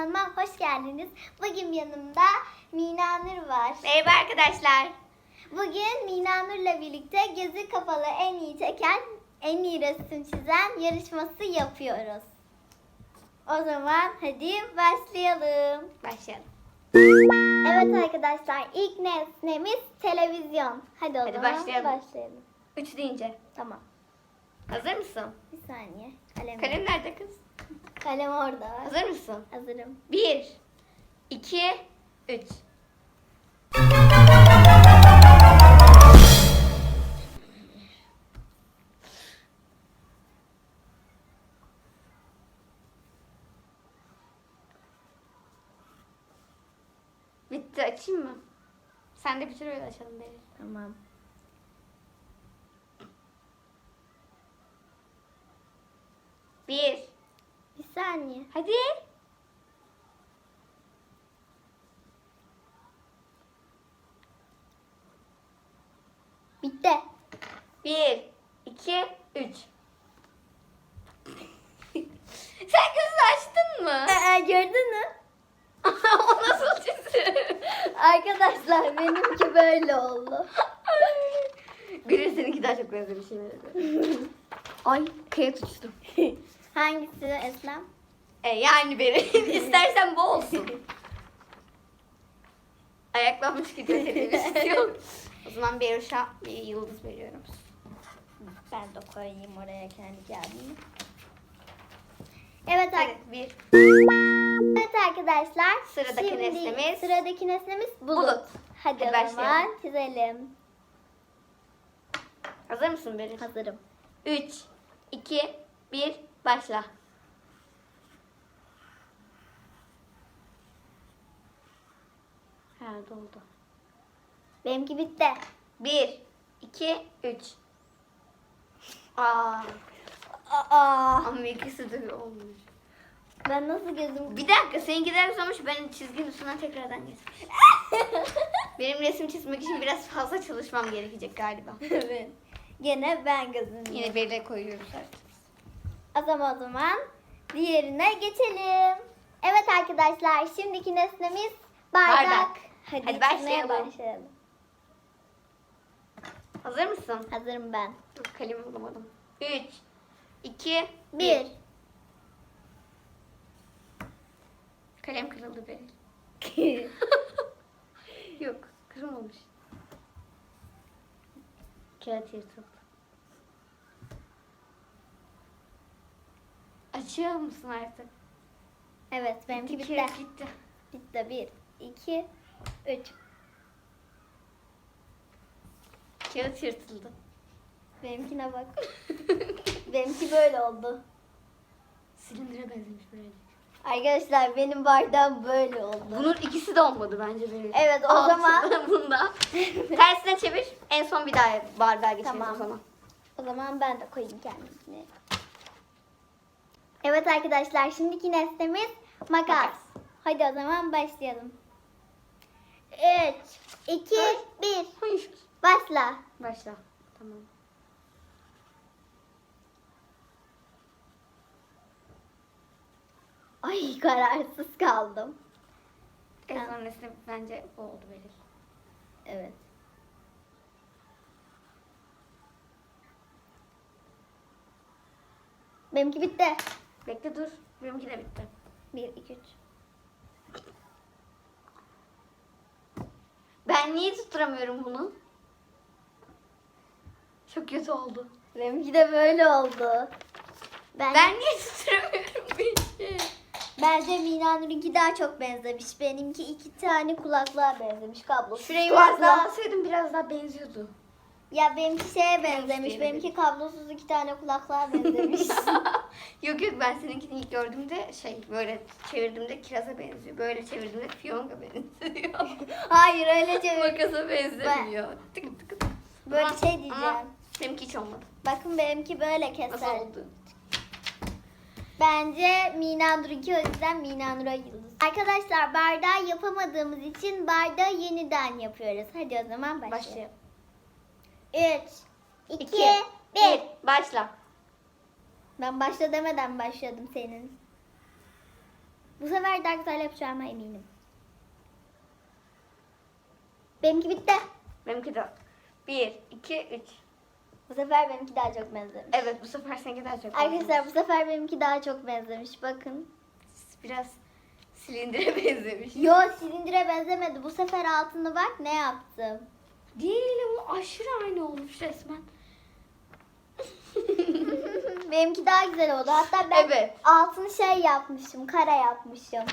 Kanalıma hoş geldiniz. Bugün yanımda Mina Nur var. Merhaba arkadaşlar. Bugün Mina Nur'la birlikte gözü kapalı en iyi çeken, en iyi resim çizen yarışması yapıyoruz. O zaman hadi başlayalım. Başlayalım. Evet arkadaşlar ilk nesnemiz televizyon. Hadi o Hadi zaman başlayalım. başlayalım. Üç deyince. Tamam. Hazır mısın? Bir saniye. Kalem. Kalem nerede kız? Kalem orada. Hazır mısın? Hazırım. Bir, iki, üç. Bitti açayım mı? Sen de bitir öyle açalım beni. Tamam. Bir. Saniye. Hadi. Bitti. Bir, iki, üç. Sen gözünü açtın mı? Aa, gördün mü? o nasıl çizim? Arkadaşlar benimki böyle oldu. Biri seninki daha çok benzemiş Ay kaya tutuştum. Hangisi Eslem? E, yani biri. İstersen bu olsun. Ayaklanmış gidiyor televizyon. o zaman bir uşağı bir yıldız veriyorum. Ben de koyayım oraya kendi kağıdımı. Evet, ar- Evet bir. evet arkadaşlar. Sıradaki nesnemiz- Sıradaki nesnemiz bulut. Bulut. Hadi, Hadi o zaman başlayalım. çizelim. Hazır mısın Beril? Hazırım. 3, 2, 1, başla. Ha doldu. Benimki bitti. 1, 2, 3. Aa, Aa, ama ikisi de olmuş. ben nasıl gözüm... Bir dakika seninki de olmuş. Ben çizginin üstünden tekrardan geçmiş. Benim resim çizmek için biraz fazla çalışmam gerekecek galiba. evet. Gene ben gözüm. Yine belirle koyuyoruz artık. O zaman o zaman diğerine geçelim. Evet arkadaşlar şimdiki nesnemiz bardak. Bardak. Hadi, Hadi başlayalım. başlayalım. Hazır mısın? Hazırım ben. Kalemi bulamadım. 3, 2, Bir. Kalem kırıldı benim. Yok kırılmamış. Kağıt yırtıldı. Açıyor musun artık? evet benimki bitti. Kağıt gitti. Bitti. Bir, iki, üç. Kağıt yırtıldı. Benimkine bak. Benimki böyle oldu. Silindire benzemiş birazcık. Arkadaşlar benim bardağım böyle oldu. Bunun ikisi de olmadı bence benim. Evet, o Altı zaman- da Bunda. Tersine çevir. En son bir daha bardağa geçelim Tamam. o zaman. O zaman ben de koyayım kendimkini. Evet arkadaşlar şimdiki nesnemiz makas. Makas. Hadi o zaman başlayalım. 3, 2, Dur. 1. Hayır. Başla. Başla. Tamam. Ay kararsız kaldım. En son nesne bence bu oldu Beril. Evet. Benimki bitti. Bekle dur. Benimki de bitti. 1, 2, 3. Ben niye tutturamıyorum bunu? Çok kötü oldu. Benimki de böyle oldu. Ben, Ben niye tutturamıyorum bir şey? Bence Mina Nur'unki daha çok benzemiş. Benimki iki tane kulaklığa benzemiş kablosuz. Şurayı biraz daha alsaydım biraz daha benziyordu. Ya benimki şeye benzemiş. Benimki kablosuz iki tane kulaklığa benzemiş. yok yok ben seninkini ilk gördüğümde şey böyle çevirdiğimde kiraza benziyor. Böyle çevirdiğimde fiyonga benziyor. Hayır öyle çevir. Makasa benzemiyor. Tık tık tık. Böyle Ama- şey diyeceğim. Ama benimki hiç olmadı. Bakın benimki böyle Nasıl keser. oldu? Bence Mina Nur'unki o yüzden Mina Nur'a yıldız. Arkadaşlar bardağı yapamadığımız için bardağı yeniden yapıyoruz. Hadi o zaman başlayalım. Başlayalım. 3, 2, İki, 1. Başla. Ben başla demeden başladım senin. Bu sefer daha güzel yapacağıma eminim. Benimki bitti. Benimki de. Bir, iki, üç. Bu sefer benimki daha çok benzemiş. Evet bu sefer seninki daha çok. Arkadaşlar bu sefer benimki daha çok benzemiş. Bakın. Biraz silindire benzemiş. Yo silindire benzemedi. Bu sefer altını bak ne yaptım. Değil ama aşırı aynı olmuş resmen. benimki daha güzel oldu. Hatta ben Evet. altını şey yapmışım. Kara yapmışım.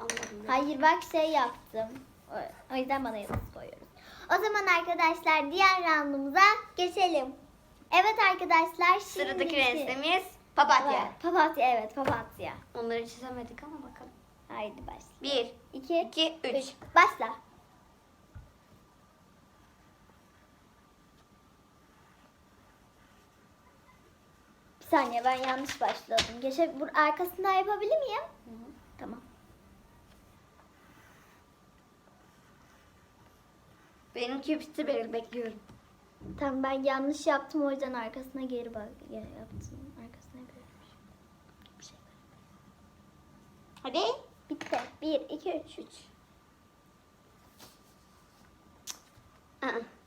Anladım. Hayır bak şey yaptım. O- O yüzden bana yıldız koyuyoruz. O zaman arkadaşlar diğer roundumuza geçelim. Evet arkadaşlar şimdi Sıradaki resimimiz papatya. Evet, papatya evet papatya. Onları çizemedik ama bakalım. Haydi başla. Bir, İki, iki, üç. üç. Başla. Saniye ben yanlış başladım. Geçe, bur arkasında yapabilir miyim? Tamam. Benimki bitti ben bekliyorum. Tamam ben yanlış yaptım o yüzden arkasına geri bak geri yaptım. Arkasına geri. Bir şey. Hadi. Bitti. Bir, iki, üç, üç. Aa.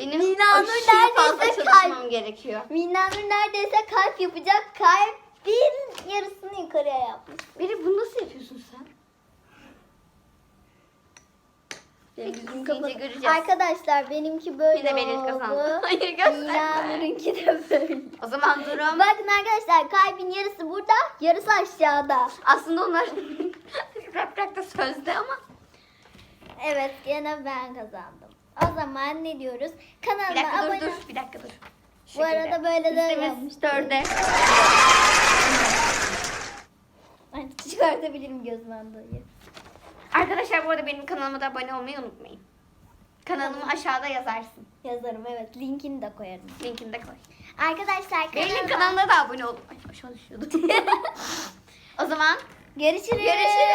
Benim Mina'nın aşırı fazla neredeyse çalışmam kalp- gerekiyor. Minna'nın neredeyse kalp yapacak. Kalbin yarısını yukarıya yapmış. Biri bunu nasıl yapıyorsun sen? Benim Peki, bizim göreceğiz. Arkadaşlar benimki böyle Yine kazandı. oldu. Hayır gösterme. Mina'nınki de böyle. O zaman durum. Bakın arkadaşlar kalbin yarısı burada, yarısı aşağıda. Aslında onlar yaprakta sözde ama. Evet gene ben kazandım. O zaman ne diyoruz? Bir Kanalıma dakika abone dur dur. Bir dakika dur. Şu Bu arada şekilde. böyle de Listemiz dörde. Ay, çıkartabilirim gözümden dolayı. Arkadaşlar bu arada benim kanalıma da abone olmayı unutmayın. Kanalımı aşağıda yazarsın. Yazarım evet. Linkini de koyarım. Linkini de koy. Arkadaşlar Benim kanalıma da abone olun. Ay aşağı düşüyordu. o zaman görüşürüz. görüşürüz.